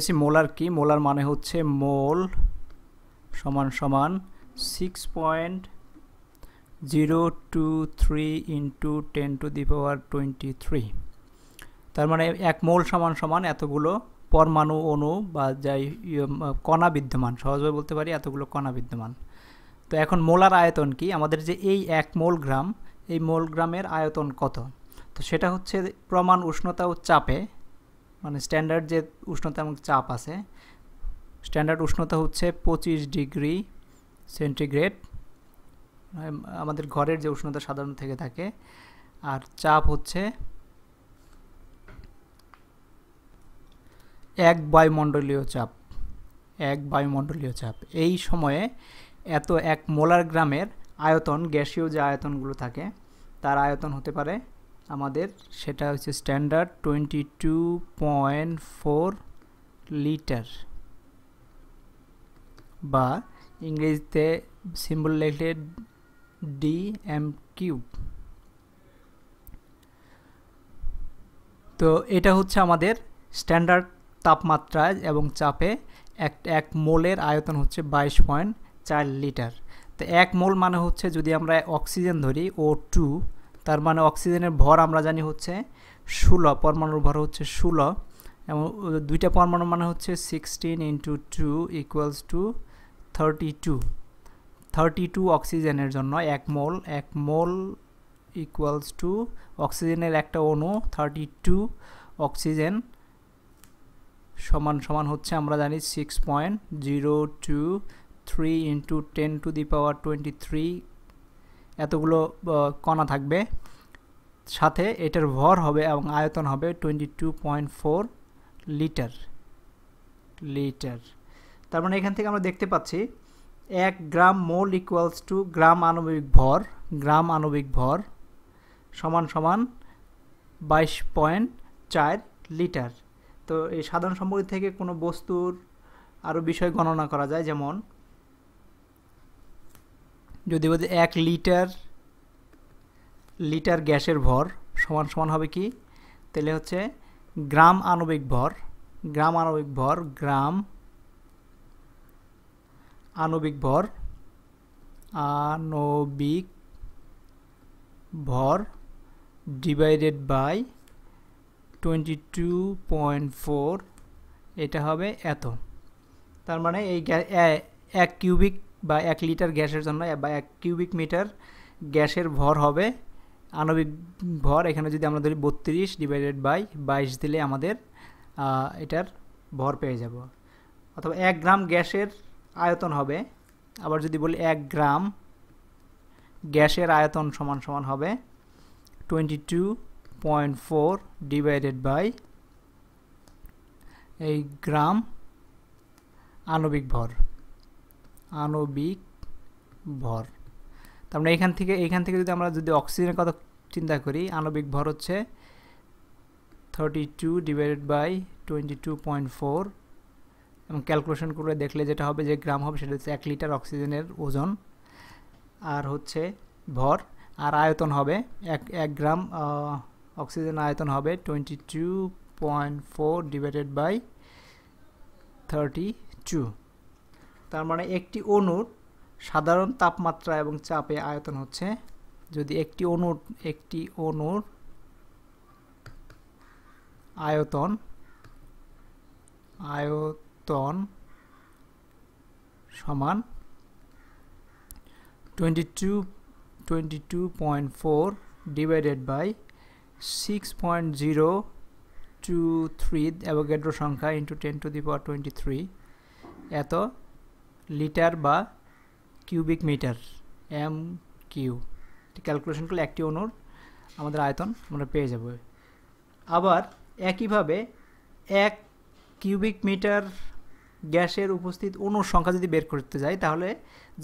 AC molar কি। Molar মানে হচ্ছে মোল সমান সমান six point zero two three into ten to the power twenty three তার মানে এক মোল সমান সমান এতগুলো পরমাণু অণু বা যাই ইয়ে, কণা বিদ্যমান। সহজভাবে বলতে পারি এতগুলো কণা বিদ্যমান। তো এখন মোলার আয়তন কি? আমাদের যে এই এক মোল গ্রাম এই মোল গ্রামের আয়তন কত? তো সেটা হচ্ছে প্রমাণ উষ্ণতা ও চাপে মানে স্ট্যান্ডার্ড যে উষ্ণতা এবং চাপ আছে স্ট্যান্ডার্ড উষ্ণতা হচ্ছে পঁচিশ ডিগ্রি সেন্টিগ্রেড। আমাদের ঘরের যে উষ্ণতা সাধারণ থেকে থাকে, আর চাপ হচ্ছে এক বায়ুমণ্ডলীয় চাপ, এক বায়ুমণ্ডলীয় চাপ। এই সময়ে এত এক মোলার গ্রামের আয়তন, গ্যাসীয় যে আয়তনগুলো থাকে, তার আয়তন হতে পারে আমাদের, সেটা হচ্ছে standard twenty two point four litre বা ইংরেজিতে সিম্বল লেখলে ডি এম কিউব তো এটা হচ্ছে আমাদের স্ট্যান্ডার্ড তাপমাত্রা এবং চাপে এক এক মোলের আয়তন হচ্ছে বাইশ পয়েন্ট চার লিটার তো এক মোল মানে হচ্ছে যদি আমরা অক্সিজেন ধরি ও টু তার মানে অক্সিজেনের ভর আমরা জানি হচ্ছে ষোলো, পরমাণুর ভর হচ্ছে ষোলো এবং দুইটা পরমাণু মানে হচ্ছে sixteen into two equals to thirty two thirty two অক্সিজেনের জন্য এক মোল এক মোল ইকুয়ালস টু অক্সিজেনের একটা অণু থার্টি টু অক্সিজেন সমান সমান হচ্ছে আমরা জানি six point zero two three into ten to the power twenty three এতগুলো কণা থাকবে। সাথে এটার ভর হবে এবং আয়তন হবে twenty two point four litre litre. তার মানে এখান থেকে আমরা দেখতে পাচ্ছি এক gram mole equals to gram আণবিক ভর, গ্রাম আণবিক ভর সমান সমান বাইশ পয়েন্ট চার লিটার। তো এই সাধারণ সম্পর্ক থেকে কোনো বস্তুর আরও বিষয় গণনা করা যায়, যেমন যদি বলতে এক লিটার লিটার গ্যাসের ভর সমান সমান হবে কি? তাহলে হচ্ছে গ্রাম আণবিক ভর, গ্রাম আণবিক ভর, গ্রাম আণবিক ভর আণবিক ভর divided by twenty two point four এটা হবে এত। তার মানে এই এক কিউবিক বা এক লিটার গ্যাসের জন্য বা এক কিউবিক মিটার গ্যাসের ভর হবে। আণবিক ভর এখানে যদি আমরা ধরি বত্রিশ ডিভাইডেড বাই বাইশ দিলে আমাদের এটার ভর পেয়ে যাব। অথবা এক গ্রাম গ্যাসের আয়তন হবে। আবার যদি বলি এক গ্রাম গ্যাসের আয়তন সমান সমান হবে twenty two point four divided by এই গ্রাম আণবিক ভর। আণবিক ভর। তার মানে এখান থেকে এখান থেকে যদি আমরা যদি অক্সিজেনের কথা চিন্তা করি, আণবিক ভর হচ্ছে thirty two divided by twenty two point four এবং ক্যালকুলেশন করে দেখলে যেটা হবে, যে গ্রাম হবে, সেটা হচ্ছে এক লিটার অক্সিজেনের ওজন। আর হচ্ছে ভর, আর আয়তন হবে এক এক গ্রাম অক্সিজেন আয়তন হবে twenty two point four divided by thirty two তার মানে একটি অণুর সাধারণ তাপমাত্রা এবং চাপে আয়তন হচ্ছে, যদি একটি অণুর একটি অণুর আয়তন আয়তন সমান twenty two twenty two point four divided by six point zero two three Avogadro সংখ্যা into ten to the power twenty three এত লিটার বা cubic metre M Q calculation করলে একটি অণুর আমাদের আয়তন আমরা পেয়ে যাব। আবার একইভাবে এক কিউবিক মিটার গ্যাসের উপস্থিত অণুর সংখ্যা যদি বের করতে যাই, তাহলে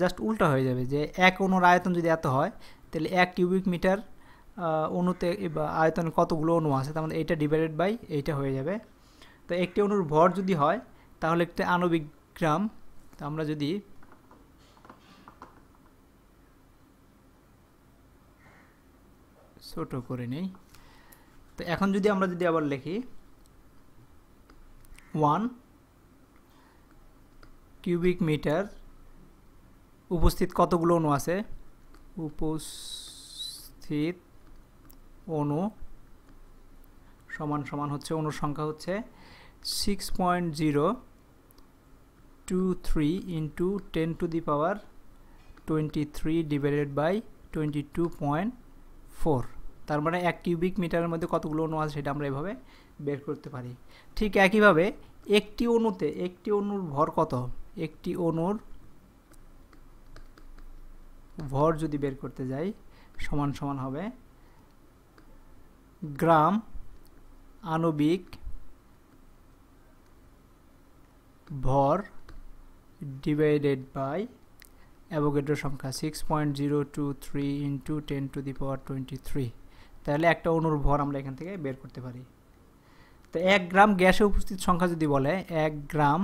জাস্ট উল্টা হয়ে যাবে যে এক অণুর আয়তন যদি এত হয়, তাহলে এক কিউবিক মিটার অণুতে বা আয়তন কতগুলো অণু আছে, তার মানে এইটা ডিভাইডেড বাই এইটা হয়ে যাবে। তো একটি অণুর ভর যদি হয়, তাহলে একটা আণবিক গ্রাম আমরা যদি ছোট করে নেই, তো এখন যদি আমরা যদি আবার লিখি ওয়ান কিউবিক মিটার উপস্থিত কতগুলো অণু আছে? উপস্থিত অণু সমান সমান হচ্ছে, অণুর সংখ্যা হচ্ছে six point zero two three into ten to the power twenty three divided by twenty two point four তার মানে এক কিউবিক মিটারের মধ্যে কতগুলো অণু আছে সেটা আমরা এভাবে বের করতে পারি। ঠিক একইভাবে একটি অণুতে একটি অণুর ভর কত? একটি অণুর ভর যদি বের করতে যাই, সমান সমান হবে গ্রাম আণবিক ভর ডিভাইডেড বাই অ্যাভোগেড্রো সংখ্যা six point zero two three into ten to the power twenty three তাহলে একটা অণুর ভর আমরা এখান থেকে বের করতে পারি। তো এক গ্রাম গ্যাসে উপস্থিত সংখ্যা যদি বলে, এক গ্রাম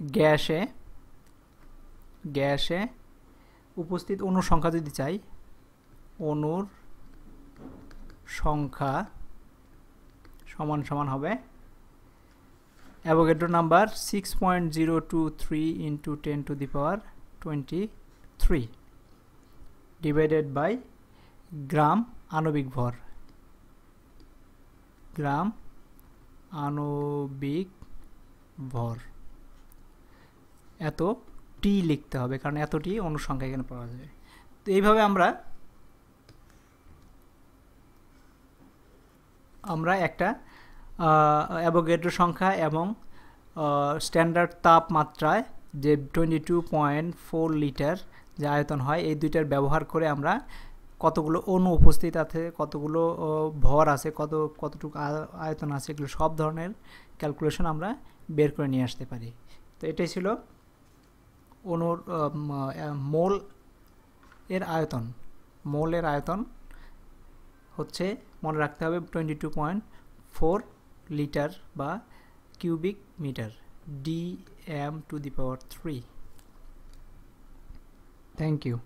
গ্যাসে গ্যাসে উপস্থিত অণুর সংখ্যা যদি চাই অণুর সংখ্যা সমান সমান হবে Avogadro number six point zero two three into ten to the power twenty three divided by gram আণবিক ভর গ্রাম আণবিক ভর এত টি লিখতে হবে, কারণ এতটি অনুসংখ্যা এখানে পাওয়া যাবে তো এইভাবে আমরা আমরা একটা অ্যাভোগেড্রো সংখ্যা এবং স্ট্যান্ডার্ড তাপমাত্রায় যে twenty two point four litre যে আয়তন হয়, এই দুইটার ব্যবহার করে আমরা কতগুলো অণু উপস্থিত আছে, কতগুলো ভর আছে, কত, কতটুকু আয়তন আছে, এগুলো সব ধরনের ক্যালকুলেশন আমরা বের করে নিয়ে আসতে পারি। তো এটাই ছিল অণুর মোল এর আয়তন। মোলের আয়তন হচ্ছে, মনে রাখতে হবে twenty two point four litre বা cubic metre D M to the power three. Thank you